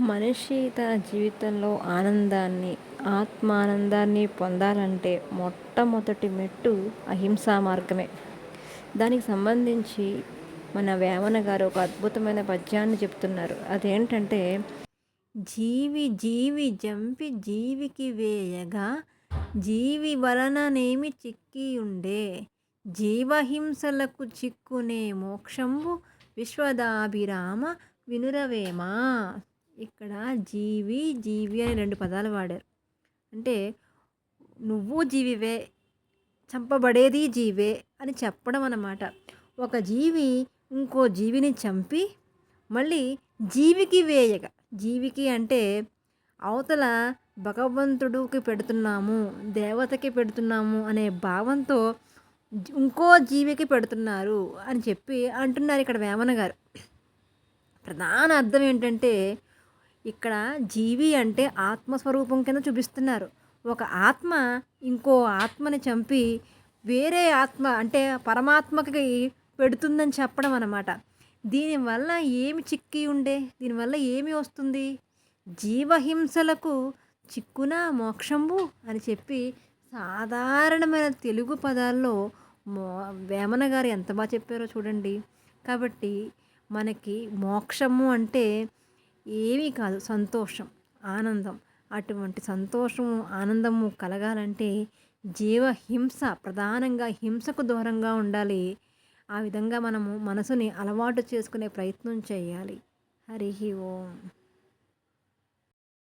మనిషి తన జీవితంలో ఆనందాన్ని ఆత్మానందాన్ని పొందాలంటే మొట్టమొదటి మెట్టు అహింసా మార్గమే. దానికి సంబంధించి మన వేమన గారు ఒక అద్భుతమైన పద్యాన్ని చెప్తున్నారు. అదేంటంటే జీవి జీవి జంపి జీవికి వేయగా జీవి వలననేమి చిక్కి ఉండే జీవహింసలకు చిక్కునే మోక్షంబు విశ్వదాభిరామ వినురవేమా? ఇక్కడ జీవి జీవి అనే రెండు పదాలు వాడారు. అంటే నువ్వు జీవివే చంపబడేది జీవే అని చెప్పడం అన్నమాట. ఒక జీవి ఇంకో జీవిని చంపి మళ్ళీ జీవికి వేయగా. జీవికి అంటే అవతల భగవంతుడికి పెడుతున్నాము దేవతకి పెడుతున్నాము అనే భావంతో ఇంకో జీవికి పెడుతున్నారు అని చెప్పి అంటున్నారు ఇక్కడ వేమన గారు. ప్రధాన అర్థం ఏంటంటే ఇక్కడ జీవి అంటే ఆత్మస్వరూపం కింద చూపిస్తున్నారు. ఒక ఆత్మ ఇంకో ఆత్మని చంపి వేరే ఆత్మ అంటే పరమాత్మకి పెడుతుందని చెప్పడం అన్నమాట. దీనివల్ల ఏమి చిక్కి ఉండే? దీనివల్ల ఏమి వస్తుంది? జీవహింసలకు చిక్కున మోక్షంబు అని చెప్పి సాధారణమైన తెలుగు పదాల్లో మో వేమన గారు ఎంత బాగా చెప్పారో చూడండి. కాబట్టి మనకి మోక్షము అంటే ఏమీ కాదు. సంతోషం ఆనందం. అటువంటి సంతోషము ఆనందము కలగాలంటే జీవహింస ప్రధానంగా హింసకు దూరంగా ఉండాలి. ఆ విధంగా మనము మనసుని అలవాటు చేసుకునే ప్రయత్నం చేయాలి. హరి ఓం.